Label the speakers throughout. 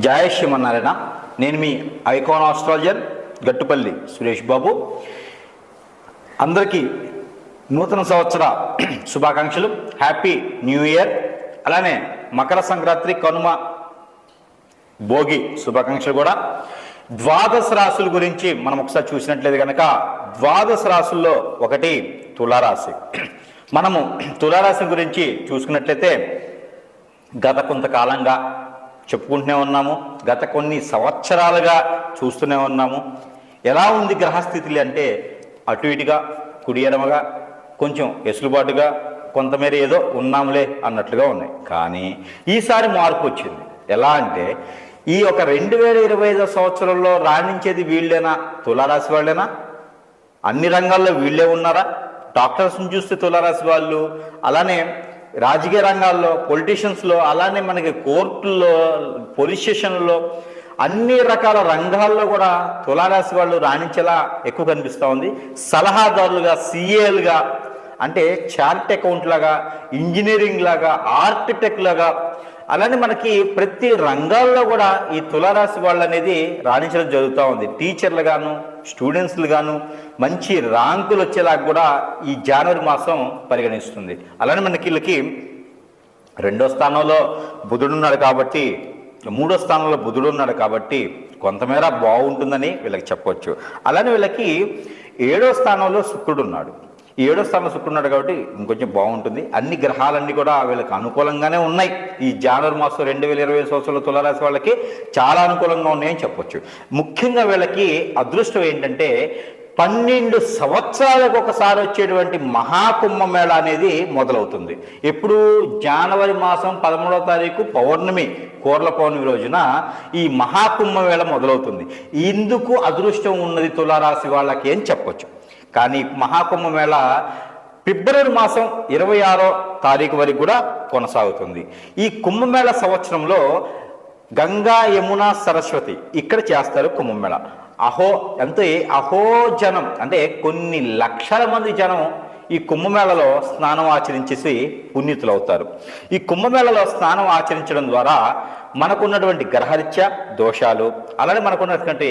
Speaker 1: జయ శ్రీమన్నారాయణ నేను మీ icon astrologer Gattupalli Suresh Babu. అందరికీ నూతన సంవత్సర శుభాకాంక్షలు. హ్యాపీ న్యూ ఇయర్ అలానే మకర సంక్రాంతి కనుమ భోగి శుభాకాంక్షలు కూడా. ద్వాదశ రాశుల గురించి మనం ఒకసారి చూసినట్లయితే కనుక ద్వాదశ రాశుల్లో ఒకటి తులారాశి. మనము తులారాశి గురించి చూసుకున్నట్లయితే గత కొంతకాలంగా చెప్పుకుంటూనే ఉన్నాము. గత కొన్ని సంవత్సరాలుగా చూస్తూనే ఉన్నాము. ఎలా ఉంది గ్రహస్థితులు అంటే అటు ఇటుగా కుడి ఎడమగా కొంచెం ఎసులుబాటుగా కొంతమేర ఏదో ఉన్నాములే అన్నట్లుగా ఉన్నాయి. కానీ ఈసారి మార్పు వచ్చింది. ఎలా అంటే ఈ ఒక రెండు వేల ఇరవై ఐదో సంవత్సరంలో రాణించేది వీళ్ళేనా? తులారాశి వాళ్ళేనా? అన్ని రంగాల్లో వీళ్ళే ఉన్నారా? డాక్టర్స్ని చూస్తే తులారాశి వాళ్ళు. అలానే రాజకీయ రంగాల్లో పొలిటీషియన్స్లో అలానే మనకి కోర్టుల్లో పోలీస్ స్టేషన్లో అన్ని రకాల రంగాల్లో కూడా తులారాశి వాళ్ళు రాణించేలా ఎక్కువ కనిపిస్తూ ఉంది. సలహాదారులుగా సిఏలుగా అంటే చార్ట్ అకౌంట్ లాగా ఇంజనీరింగ్ లాగా ఆర్కిటెక్ట్ లాగా అలానే మనకి ప్రతి రంగాల్లో కూడా ఈ తులారాశి వాళ్ళు అనేది రాణించడం జరుగుతూ ఉంది. టీచర్లు గాను స్టూడెంట్స్లు గాను మంచి ర్యాంకులు వచ్చేలాగా కూడా ఈ జనవరి మాసం పరిగణిస్తుంది. అలానే మనకి వీళ్ళకి రెండో స్థానంలో బుధుడు ఉన్నాడు కాబట్టి మూడో స్థానంలో బుధుడు ఉన్నాడు కాబట్టి కొంతమేర బాగుంటుందని వీళ్ళకి చెప్పవచ్చు అలానే వీళ్ళకి ఏడో స్థానంలో శుక్రుడు ఉన్నాడు. ఈ ఏడో స్థానంలో శుక్రున్నాడు కాబట్టి ఇంకొంచెం బాగుంటుంది. అన్ని గ్రహాలన్నీ కూడా వీళ్ళకి అనుకూలంగానే ఉన్నాయి. ఈ జానవరి మాసం రెండు వేల ఇరవై సంవత్సరంలో తులారాశి వాళ్ళకి చాలా అనుకూలంగా ఉన్నాయని చెప్పొచ్చు. ముఖ్యంగా వీళ్ళకి అదృష్టం ఏంటంటే పన్నెండు సంవత్సరాలకు ఒకసారి వచ్చేటువంటి మహాకుంభమేళ అనేది మొదలవుతుంది. ఇప్పుడు జనవరి మాసం పదమూడవ తారీఖు పౌర్ణమి కోర్ల పౌర్ణమి రోజున ఈ మహాకుంభమేళ మొదలవుతుంది. ఇందుకు అదృష్టం ఉన్నది తులారాశి వాళ్ళకి అని చెప్పొచ్చు. కానీ మహాకుంభమేళ ఫిబ్రవరి మాసం ఇరవై ఆరో తారీఖు వరకు కూడా కొనసాగుతుంది. ఈ కుంభమేళ సంవత్సరంలో గంగా యమున సరస్వతి ఇక్కడ చేస్తారు కుంభమేళ అహో అంటే అహో జనం అంటే కొన్ని లక్షల మంది జనం ఈ కుంభమేళలో స్నానం ఆచరించేసి పుణ్యతులు అవుతారు ఈ కుంభమేళలో స్నానం ఆచరించడం ద్వారా మనకున్నటువంటి గ్రహరీత్యా దోషాలు అలానే మనకున్నటువంటి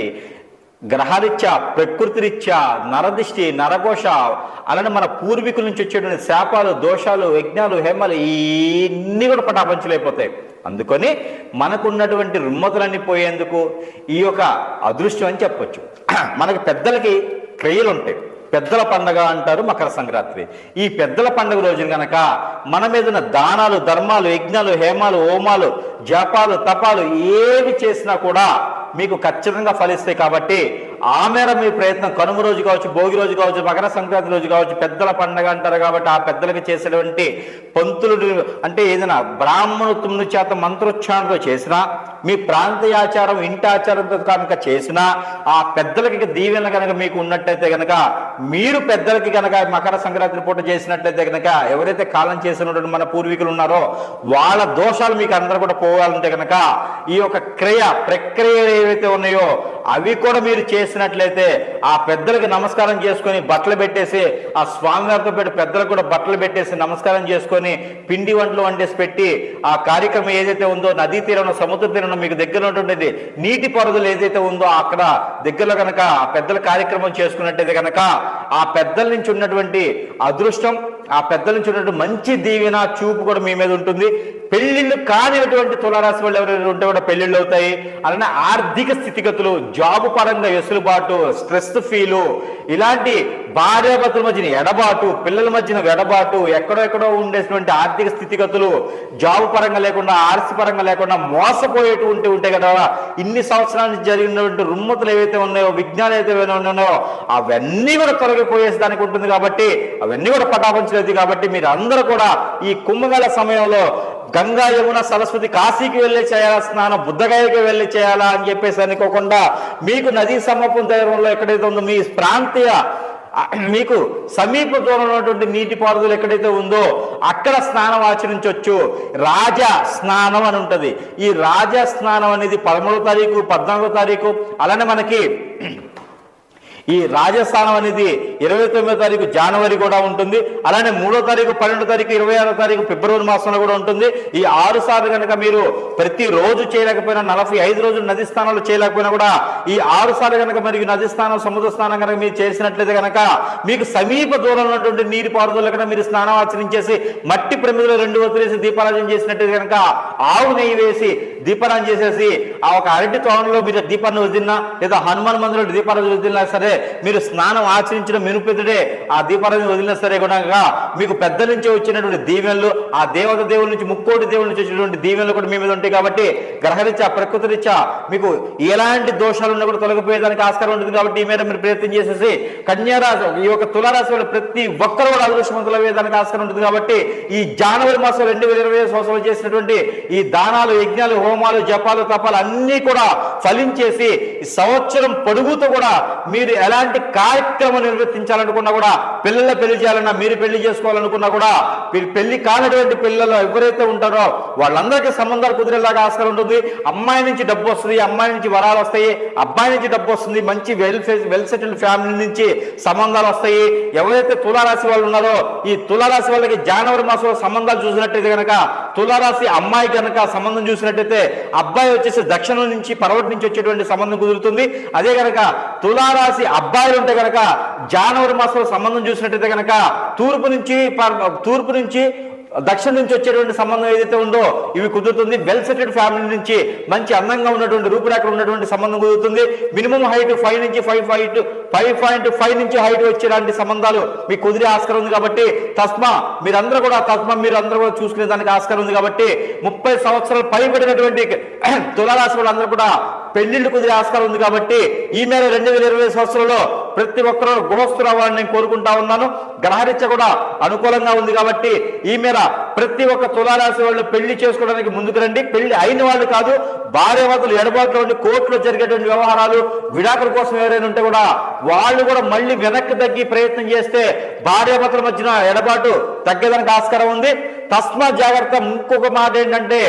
Speaker 1: గ్రహరీత్యా ప్రకృతిరీత్యా నరదిష్టి నరఘోష అలానే మన పూర్వీకుల నుంచి వచ్చేటువంటి శాపాలు దోషాలు యజ్ఞాలు హేమలు ఇవన్నీ కూడా పటాపంచులైపోతాయి అందుకని మనకున్నటువంటి రుమ్మతులన్నీ పోయేందుకు ఈ యొక్క అదృష్టం అని చెప్పొచ్చు. మనకి పెద్దలకి క్రియలు ఉంటాయి పెద్దల పండగ అంటారు మకర సంక్రాంతి. ఈ పెద్దల పండుగ రోజున గనక మన మీద దానాలు ధర్మాలు యజ్ఞాలు హేమాలు హోమాలు జపాలు తపాలు ఏవి చేసినా కూడా మీకు ఖచ్చితంగా ఫలిస్తాయి కాబట్టి ఆ మేర మీ ప్రయత్నం కనుమ రోజు కావచ్చు భోగి రోజు కావచ్చు మకర సంక్రాంతి రోజు కావచ్చు పెద్దల పండగ అంటారు కాబట్టి ఆ పెద్దలకు చేసేటువంటి పంతులు అంటే ఏదైనా బ్రాహ్మణత్వం చేత మంత్రోచ్చారణతో చేసినా మీ ప్రాంతీయ ఆచారం ఇంటి ఆచారంతో కనుక చేసినా ఆ పెద్దలకి దీవెన కనుక మీకు ఉన్నట్టయితే కనుక మీరు పెద్దలకి కనుక మకర సంక్రాంతి పూట చేసినట్లయితే కనుక ఎవరైతే కాలం చేసినటువంటి మన పూర్వీకులు ఉన్నారో వాళ్ళ దోషాలు మీకు అందరూ కూడా పోవాలంటే కనుక ఈ యొక్క క్రియ ప్రక్రియ ఏవైతే ఉన్నాయో అవి కూడా మీరు చేసినట్లయితే ఆ పెద్దలకు నమస్కారం చేసుకొని బట్టలు పెట్టేసి ఆ స్వామివారితో పెట్టి పెద్దలకు కూడా బట్టలు పెట్టేసి నమస్కారం చేసుకొని పిండి వంటలు వండేసి పెట్టి ఆ కార్యక్రమం ఏదైతే ఉందో నదీ తీరంలో సముద్ర తీరంలో మీకు దగ్గర ఉన్నటువంటిది నీటి పరుదులు ఏదైతే ఉందో అక్కడ దగ్గరలో కనుక ఆ పెద్దల కార్యక్రమం చేసుకున్నట్టయితే కనుక ఆ పెద్దల నుంచి ఉన్నటువంటి అదృష్టం ఆ పెద్దల నుంచి ఉన్నటువంటి మంచి దీవెన చూపు కూడా మీ మీద ఉంటుంది. పెళ్ళిళ్ళు కానిటువంటి తులారాశి వాళ్ళు ఎవరైనా ఉంటే కూడా పెళ్ళిళ్ళు అవుతాయి. అలానే ఆర్థిక స్థితిగతులు జాబు పరంగా వెసులుబాటు స్ట్రెస్ ఫీలు ఇలాంటి భార్యాభర్తల మధ్యన ఎడబాటు పిల్లల మధ్యన ఎడబాటు ఎక్కడో ఎక్కడో ఉండేటువంటి ఆర్థిక స్థితిగతులు జాబు పరంగా లేకుండా ఆర్సి పరంగా లేకుండా మోసపోయేటువంటి ఉంటాయి కదా. ఇన్ని సంవత్సరాల నుంచి జరిగినటువంటి రుమ్మతులు ఏవైతే ఉన్నాయో విజ్ఞానం ఏవైతే ఉన్నాయో అవన్నీ కూడా తొలగిపోయేదానికి ఉంటుంది కాబట్టి అవన్నీ కూడా పటాపంచలేదు కాబట్టి మీరు అందరూ కూడా ఈ కుంభమేళ సమయంలో గంగా యమున సరస్వతి కాశీకి వెళ్ళి చేయాలా స్నానం బుద్ధగయకి వెళ్ళి చేయాలా అని చెప్పేసి అనుకోకుండా మీకు నదీ సమీపం తీరంలో ఎక్కడైతే ఉందో మీ ప్రాంతీయ మీకు సమీప దూరంలో ఉన్నటువంటి నీటి పారుదల ఎక్కడైతే ఉందో అక్కడ స్నానం ఆచరించవచ్చు రాజ స్నానం అని ఉంటుంది. ఈ రాజ స్నానం అనేది పదమూడో తారీఖు పద్నాలుగో తారీఖు అలానే మనకి ఈ రాజస్థానం అనేది ఇరవై తొమ్మిదో తారీఖు జనవరి కూడా ఉంటుంది. అలానే మూడో తారీఖు పన్నెండో తారీఖు ఇరవై ఆరో తారీఖు ఫిబ్రవరి మాసంలో కూడా ఉంటుంది. ఈ ఆరు సార్లు కనుక మీరు ప్రతి రోజు చేయలేకపోయినా నలభై ఐదు రోజులు నది స్థానాలు చేయలేకపోయినా కూడా ఈ ఆరు సార్లు కనుక మరియు నది స్థానం సముద్ర స్నానం కనుక మీరు చేసినట్లయితే కనుక మీకు సమీప దూరంలో ఉన్నటువంటి నీటిపారుదల కనుక మీరు స్నానం ఆచరించేసి మట్టి ప్రమిదలో రెండు వదిలేసి దీపారాజన చేసినట్లయితే కనుక ఆవు నెయ్యి వేసి దీపారాన్ని చేసేసి ఆ ఒక అరటి తోరణలో మీరు దీపాన్ని వదిలినా లేదా హనుమాన్ మందిరంలో దీపారాన్ని వదిలినా సరే మీరు స్నానం ఆచరించిన మెనుపెదుడే ఆ దీపారాన్ని వదిలినా సరే కూడా మీకు పెద్ద నుంచి వచ్చినటువంటి దీవెనలు ఆ దేవత దేవుల నుంచి ముక్కోటి దేవుల నుంచి వచ్చినటువంటి దీవెనలు కూడా మీ మీద ఉంటాయి కాబట్టి గ్రహరీత్యా ప్రకృతి రీత్యా మీకు ఎలాంటి దోషాలు ఉన్నా కూడా తొలగిపోయేదానికి ఆస్కారం ఉంటుంది కాబట్టి ఈ మీద మీరు ప్రయత్నం చేసేసి కన్యారాశి ఈ యొక్క తులారాశి వాళ్ళు ప్రతి ఒక్కరు కూడా అదృష్టవంతులు అయ్యేదానికి ఆస్కారం ఉంటుంది కాబట్టి ఈ జనవరి మాసం రెండు వేల ఇరవై సంవత్సరాలు చేసినటువంటి ఈ దానాలు యజ్ఞాలు హోమాలు జపాలు తపాలు అన్నీ కూడా ఫలించేసి ఈ సంవత్సరం పొడుగుతూ కూడా మీరు ఎలాంటి కార్యక్రమం నిర్వర్తించాలనుకున్నా కూడా పిల్లల పెళ్ళి చేయాలన్నా మీరు పెళ్ళి చేసుకోవాలనుకున్నా కూడా మీరు పెళ్ళి కానటువంటి పిల్లలు ఎవరైతే ఉంటారో వాళ్ళందరికీ సంబంధాలు కుదిరేలాగా ఆస్కారం ఉంటుంది. అమ్మాయి నుంచి డబ్బు వస్తుంది అమ్మాయి నుంచి వరాలు వస్తాయి అబ్బాయి నుంచి డబ్బు వస్తుంది మంచి వెల్ వెల్ సెటిల్డ్ ఫ్యామిలీ నుంచి సంబంధాలు వస్తాయి. ఎవరైతే తులారాశి వాళ్ళు ఉన్నారో ఈ తులారాశి వాళ్ళకి జనవరి మాసంలో సంబంధాలు చూసినట్టయితే కనుక తులారాశి అమ్మాయి కనుక సంబంధం చూసినట్టయితే అబ్బాయి వచ్చేసి దక్షిణం నుంచి పర్వటి నుంచి వచ్చేటువంటి సంబంధం కుదురుతుంది. అదే కనుక తులారాశి అబ్బాయిలు ఉంటే కనుక జనవరి మాసంలో సంబంధం చూసినట్టయితే కనుక తూర్పు నుంచి తూర్పు నుంచి దక్షిణ నుంచి వచ్చేటువంటి సంబంధం ఏదైతే ఉందో ఇవి కుదురుతుంది. వెల్ సెటెడ్ ఫ్యామిలీ నుంచి మంచి అందంగా ఉన్నటువంటి రూపురేఖలు ఉన్నటువంటి సంబంధం కుదురుతుంది. మినిమం హైట్ ఫైవ్ నుంచి five feet five point five నుంచి హైట్ వచ్చేలాంటి సంబంధాలు మీకు కుదిరే ఆస్కారం ఉంది కాబట్టి తస్మా మీరందరూ కూడా తస్మా మీరు అందరూ కూడా చూసుకునే దానికి ఆస్కారం ఉంది కాబట్టి ముప్పై సంవత్సరాలు పైబడినటువంటి తులారాశి వాళ్ళందరూ కూడా పెళ్ళిళ్ళు కుదిరే ఆస్కారం ఉంది కాబట్టి ఈ మేర రెండు వేల ఇరవై సంవత్సరంలో ప్రతి ఒక్కరూ గృహస్థులు అవ్వాలని నేను కోరుకుంటా ఉన్నాను. గ్రహరీత్య కూడా అనుకూలంగా ఉంది కాబట్టి ఈ మేర ప్రతి ఒక్క తులారాశి వాళ్ళు పెళ్ళి చేసుకోవడానికి ముందుకు రండి. పెళ్ళి అయిన వాళ్ళు కాదు భార్యవతలు ఎడబాటులో ఉండి కోర్టులో జరిగేటువంటి వ్యవహారాలు విడాకుల కోసం ఎవరైనా ఉంటే కూడా వాళ్ళు కూడా మళ్ళీ వెనక్కి తగ్గి ప్రయత్నం చేస్తే భార్యాభర్తల మధ్యన ఎడబాటు తగ్గేదానికి ఆస్కారం ఉంది. తస్మా జాగ్రత్త ఇంకొక మాట ఏంటంటే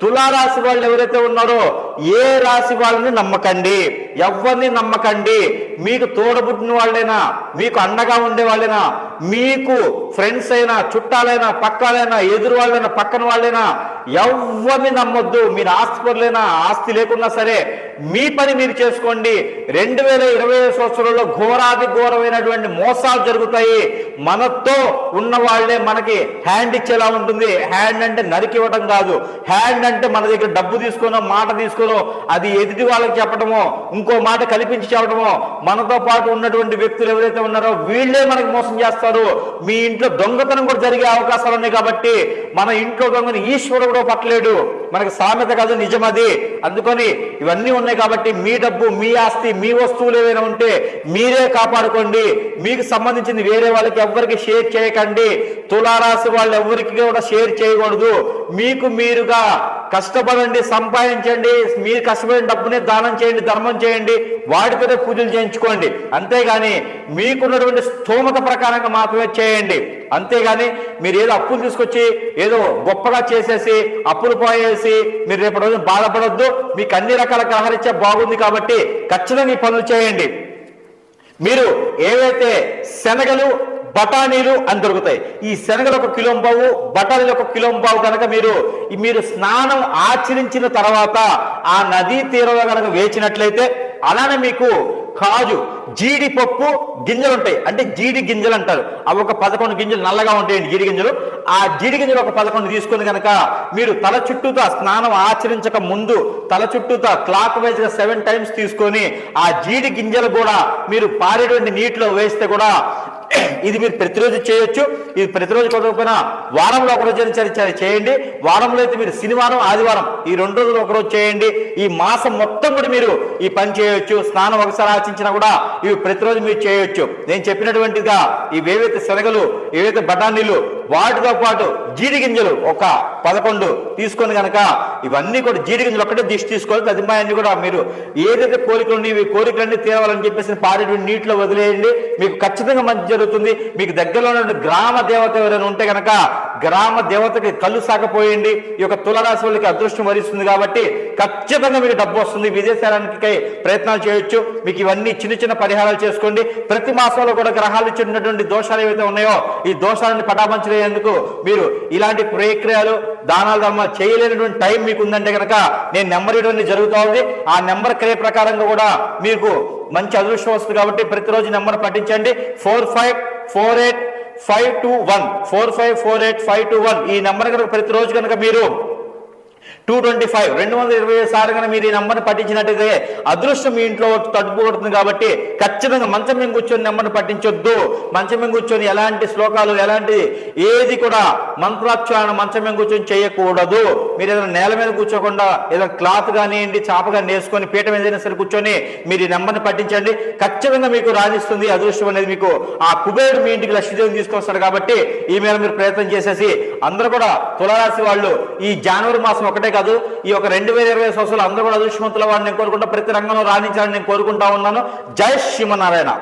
Speaker 1: తులారాశి వాళ్ళు ఎవరైతే ఉన్నారో ఏ రాశి వాళ్ళని నమ్మకండి? ఎవరిని నమ్మకండి? మీకు తోడబుట్టిన వాళ్ళైనా? మీకు అండగా ఉండే వాళ్ళైనా? మీకు ఫ్రెండ్స్ అయినా చుట్టాలైనా పక్కాలైనా ఎదురు వాళ్ళైనా పక్కన వాళ్ళైనా ఎవరిని నమ్మొద్దు? మీరు ఆస్తిపరులైనా ఆస్తి లేకున్నా సరే మీ పని మీరు చేసుకోండి. రెండు వేల ఇరవై సంవత్సరంలో ఘోరాది ఘోరమైనటువంటి మోసాలు జరుగుతాయి. మనతో ఉన్న వాళ్ళే మనకి హ్యాండ్ ఇచ్చేలా ఉంటుంది. హ్యాండ్ అంటే నరికి ఇవ్వడం కాదు. హ్యాండ్ అంటే మన దగ్గర డబ్బు తీసుకున్న మాట తీసుకోనో అది ఎదుటి వాళ్ళకి చెప్పడమో ఇంకో మాట కల్పించి చెప్పడమో మనతో పాటు ఉన్నటువంటి వ్యక్తులు ఎవరైతే ఉన్నారో వీళ్ళే మనకి మోసం చేస్తారు. మీ ఇంట్లో దొంగతనం కూడా జరిగే అవకాశాలు ఉన్నాయి కాబట్టి మన ఇంట్లో దొంగని ఈశ్వరుడు కూడా పట్టలేడు. మనకు సామెత కాదు నిజమది. అందుకని ఇవన్నీ ఉన్నాయి కాబట్టి మీ డబ్బు మీ ఆస్తి మీ వస్తువులు ఏవైనా ఉంటే మీరే కాపాడుకోండి. మీకు సంబంధించింది వేరే వాళ్ళకి ఎవరికి షేర్ చేయకండి. తులారాశి వాళ్ళు ఎవరికి కూడా షేర్ చేయకూడదు. మీకు మీరుగా కష్టపడండి సంపాదించండి. మీరు కష్టపడిన డబ్బునే దానం చేయండి ధర్మం చేయండి. వాటితోనే పూజలు చేయించుకోండి. అంతేగాని మీకున్నటువంటి స్థోమత ప్రకారంగా మాత్రమే చేయండి. అంతేగాని మీరు ఏదో అప్పులు తీసుకొచ్చి ఏదో గొప్పగా చేసేసి అప్పులు పోయేసి మీరు రేపు రోజు బాధపడొద్దు. మీకు అన్ని రకాల గ్రహరీత్యా బాగుంది కాబట్టి ఖచ్చితంగా ఈ పనులు చేయండి. మీరు ఏవైతే శనగలు బఠానీలు అని దొరుకుతాయి ఈ శనగలు ఒక కిలో బావు బఠానీలు ఒక కిలో బావు కనుక మీరు మీరు స్నానం ఆచరించిన తర్వాత ఆ నదీ తీరంలో కనుక వేచినట్లయితే అలానే మీకు కాజు జీడిపప్పు గింజలు ఉంటాయి అంటే జీడి గింజలు అంటారు అవి ఒక పదకొండు గింజలు నల్లగా ఉంటాయండి జీడి గింజలు. ఆ జీడి గింజలు ఒక పదకొండు తీసుకుని కనుక మీరు తల చుట్టూతో స్నానం ఆచరించక ముందు తల చుట్టూతో క్లాక్ వైజ్గా సెవెన్ టైమ్స్ తీసుకొని ఆ జీడి గింజలు కూడా మీరు పారేటువంటి నీటిలో వేస్తే కూడా ఇది మీరు ప్రతిరోజు చేయొచ్చు. ఇది ప్రతిరోజు కుదరకపోయినా వారంలో ఒక రోజు చేయండి. వారంలో అయితే మీరు శనివారం ఆదివారం ఈ రెండు రోజులు ఒకరోజు చేయండి. ఈ మాసం మొత్తం కూడా మీరు ఈ పని చేయొచ్చు. స్నానం ఒకసారి ఆచించినా కూడా ఇవి ప్రతిరోజు మీరు చేయొచ్చు. నేను చెప్పినటువంటిగా ఇవేవైతే శనగలు ఏవైతే బఠానీలు వాటితో పాటు జీడి గింజలు ఒక పదకొండు తీసుకొని కనుక ఇవన్నీ కూడా జీడి గింజలు ఒక్కటే దిష్టి తీసుకోవాలి. తదిమాయన్ని కూడా మీరు ఏదైతే కోరికలు ఉన్నాయి ఈ కోరికలన్నీ తీరవాలని చెప్పేసి పారేటువంటి నీటిలో వదిలేయండి. మీకు ఖచ్చితంగా మంచి జరుగుతుంది. మీకు దగ్గరలో ఉన్న గ్రామ దేవత ఎవరైనా ఉంటే గనక గ్రామ దేవతకి కళ్ళు సాకపోయండి. ఈ యొక్క తులరాశి వాళ్ళకి అదృష్టం వరిస్తుంది కాబట్టి ఖచ్చితంగా మీకు డబ్బు వస్తుంది. విదేశాలకై ప్రయత్నాలు చేయొచ్చు. మీకు ఇవన్నీ చిన్న చిన్న పరిహారాలు చేసుకోండి. ప్రతి మాసంలో కూడా గ్రహాలు ఇచ్చినటువంటి దోషాలు ఏవైతే ఉన్నాయో ఈ దోషాలను పటాపంచలేందుకు మీరు ఇలాంటి ప్రక్రియలు దానాలు దమ్మ చేయలేనటువంటి టైం మీకు ఉందంటే కనుక నేను నెంబర్ ఇవ్వడం జరుగుతూ ఉంది. ఆ నెంబర్ క్రియ ప్రకారంగా కూడా మీకు మంచి అదృష్టం వస్తుంది కాబట్టి ప్రతిరోజు number పట్టించండి. Four five four eight five two one. Four five four eight five two one. ఈ నెంబర్ కనుక ప్రతిరోజు కనుక మీరు టూ ట్వంటీ ఫైవ్. రెండు వందల ఇరవై సార్లు కనుక మీరు ఈ నెంబర్ని పట్టించినట్టయితే అదృష్టం మీ ఇంట్లో తట్టుకోబడుతుంది కాబట్టి ఖచ్చితంగా మంచం మీద కూర్చొని నెంబర్ని పట్టించొద్దు. మంచం మీద కూర్చొని ఎలాంటి శ్లోకాలు ఎలాంటి ఏది కూడా మంత్రాక్షరాన్ని మంచం మీద కూర్చొని చేయకూడదు. మీరు ఏదైనా నేల మీద కూర్చోకుండా ఏదైనా క్లాత్ కానివ్వండి చాప కానీ వేసుకొని పీట మీద ఏదైనా సరే కూర్చొని మీరు ఈ నెంబర్ని పట్టించండి. ఖచ్చితంగా మీకు రాణిస్తుంది అదృష్టం అనేది మీకు ఆ కుబేరుడు మీ ఇంటికి లక్ష్మీదేవిని తీసుకొస్తాడు కాబట్టి ఈ మీద మీరు ప్రయత్నం చేసేసి అందరూ కూడా తులరాశి వాళ్ళు ఈ జనవరి మాసం ఒకటే కాదు. ఈ ఒక రెండు వేల ఇరవై సంవత్సరాలు అందరూ కూడా అదృష్టవంతుల వాడిని నేను కోరుకుంటా ప్రతి రంగంలో రాణించాలని నేను కోరుకుంటా ఉన్నాను. జై శ్రీమన్నారాయణ.